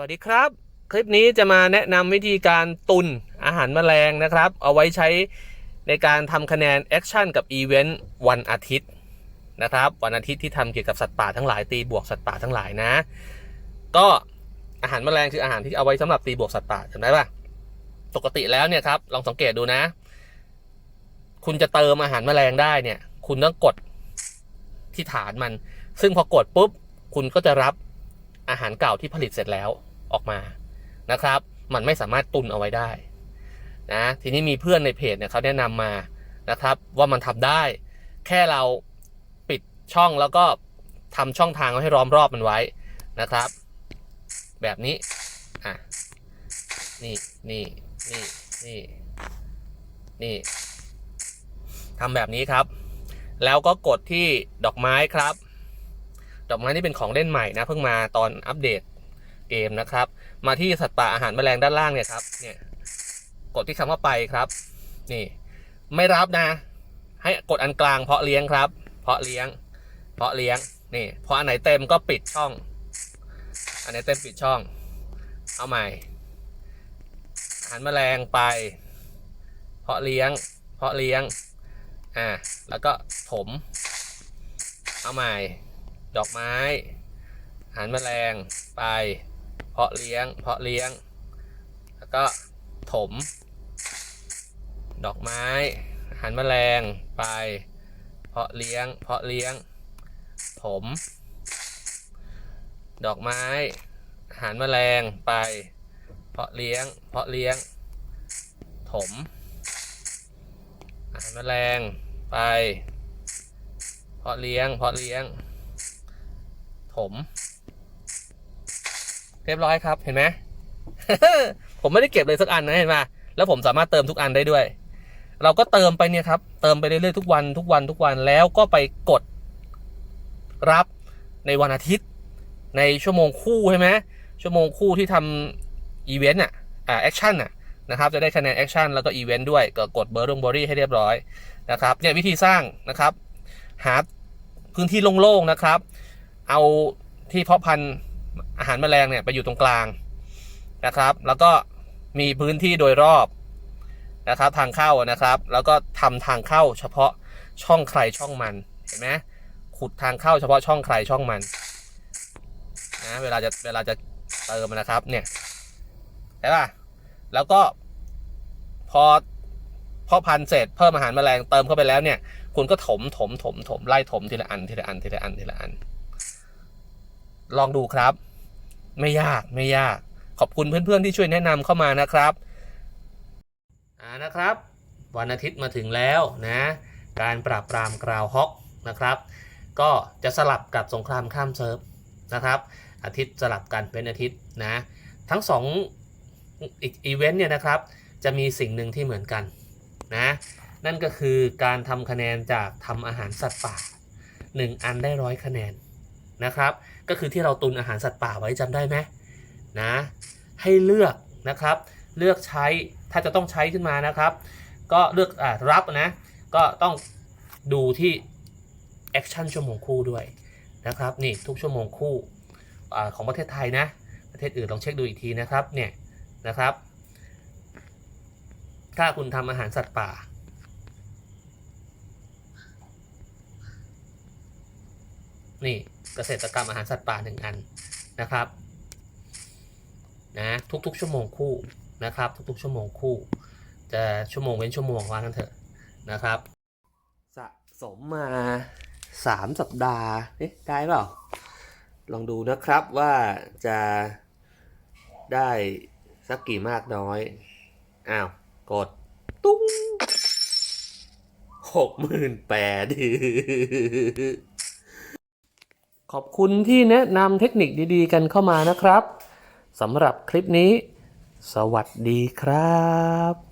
วัสดีครับ คลิปนี้จะมาแนะนำวิธีการตุนอาหารแมลงนะครับ เอาไว้ใช้ในการทำคะแนนแอคชั่นกับอีเวนต์วันอาทิตย์นะครับ วันอาทิตย์ที่ทำเกี่ยวกับสัตว์ป่าทั้งหลายตีบวกสัตว์ป่าทั้งหลายนะ ก็อาหารแมลงคืออาหารที่เอาไว้สำหรับตีบวกสัตว์ป่าจำได้ปะปกติแล้วเนี่ยครับลองสังเกตดูนะ คุณจะเติมอาหารแมลงได้เนี่ย คุณต้องกดที่ฐานมัน ซึ่งพอกดปุ๊บคุณก็จะรับอาหารเก่าที่ผลิตเสร็จแล้ว ออกมานะครับ มันไม่สามารถตุนเอาไว้ได้นะทีนี้มีเพื่อนในเพจเนี่ยเขาแนะนำมานะครับ ว่ามันทำได้ แค่เราปิดช่องแล้วก็ทำช่องทางให้ล้อมรอบมันไว้นะครับ แบบนี้อะนี่นี่นี่นี่นี่ทำแบบนี้ครับ แล้วก็กดที่ดอกไม้ครับ ดอกไม้นี่เป็นของเล่นใหม่นะ เพิ่งมาตอนอัปเดต เกมนะครับ มาที่สัตว์ป่าอาหารแมลงด้านล่างเนี่ยครับเนี่ยกดที่คำว่าไปครับ นี่ ไม่รับนะ ให้กดอันกลางเพาะเลี้ยงครับ เพาะเลี้ยง เพาะเลี้ยงนี่พออันไหนเต็มก็ปิดช่อง อันไหนเต็มปิดช่อง เอาใหม่อาหารแมลงไป เพาะเลี้ยง เพาะเลี้ยงอ่าแล้วก็ถมเอาใหม่ ดอกไม้อาหารแมลงไป เพาะเลี้ยง เพาะเลี้ยง แล้วก็ถม ดอกไม้ อาหารแมลงไป เพาะเลี้ยง เพาะเลี้ยง ถม ดอกไม้ อาหารแมลงไป เพาะเลี้ยง เพาะเลี้ยง ถม อาหารแมลงไป เพาะเลี้ยง เพาะเลี้ยง ถม เรียบร้อยครับเห็นไหมผมไม่ได้เก็บเลยสักอันนะเห็นไหมแล้วผมสามารถเติมทุกอันได้ด้วย เราก็เติมไปเนี่ยครับเติมไปเรื่อยๆทุกวันทุกวันทุกวันแล้วก็ไปกดรับในวันอาทิตย์ ในชั่วโมงคู่ใช่ไหมชั่วโมงคู่ที่ทำอีเวนต์อะอ่าแอคชั่นอะนะครับจะได้คะแนนแอคชั่นแล้วก็อีเวนต์ด้วยก็กดเบอร์รงบอรี่ให้เรียบร้อยนะครับเนี่ยวิธีสร้างนะครับ หาพื้นที่โล่งๆนะครับ เอาที่เพาะพันธุ์ อาหารแมลงเนี่ยไปอยู่ตรงกลางนะครับ แล้วก็มีพื้นที่โดยรอบนะครับทางเข้านะครับ แล้วก็ทำทางเข้าเฉพาะช่องใครช่องมันเห็นไหมขุดทางเข้าเฉพาะช่องใครช่องมันนะเวลาจะเวลาจะเติมนะครับเนี่ยใช่ป่ะแล้วก็พอพาะพันเสร็จเพิ่มอาหารแมลงเติมเข้าไปแล้วเนี่ย คุณก็ถมถมถมถมไล่ถมทีละอันทีละอันทีละอันทีละอัน ลองดูครับ ไม่ยากไม่ยาก ขอบคุณเพื่อนๆที่ช่วยแนะนำเข้ามานะครับอ่านะครับ วันอาทิตย์มาถึงแล้วนะ การปราบปรามกราวฮอกนะครับ ก็จะสลับกับสงครามข้ามเซิร์ฟนะครับ อาทิตย์สลับกันเป็นอาทิตย์นะ ทั้งสองอีกอีเวนต์เนี่ยนะครับ จะมีสิ่งหนึ่งที่เหมือนกันนะนั่นก็คือการทำคะแนนจากทำอาหารสัตว์ป่า 1 อันได้ร้อยคะแนน นะครับ ก็คือที่เราตุนอาหารสัตว์ป่าไว้จำได้ไหมนะให้เลือกนะครับ เลือกใช้ถ้าจะต้องใช้ขึ้นมานะครับ ก็เลือกอรับนะ ก็ต้องดูที่แอคชั่นชั่วโมงคู่ด้วยนะครับนี่ทุกชั่วโมงคู่อของประเทศไทยนะ ประเทศอื่นลองเช็คดูอีกทีนะครับเนี่ยนะครับ ถ้าคุณทำอาหารสัตว์ป่านี่ เกษตรกรรมอาหารสัตว์ป่าหนึ่งอันนะครับนะทุกๆชั่วโมงคู่นะครับ ทุกๆชั่วโมงคู่ จะชั่วโมงเว้นชั่วโมงว่ากันเถอะนะครับ สะสมมาสามสัปดาห์เอ๊ะได้เปล่า ลองดูนะครับว่าจะได้สักกี่มากน้อย อ้าว กด ตุ้งหกหมื่นแปด ขอบคุณที่แนะนำเทคนิคดีๆ กันเข้ามานะครับสำหรับคลิปนี้ สวัสดีครับ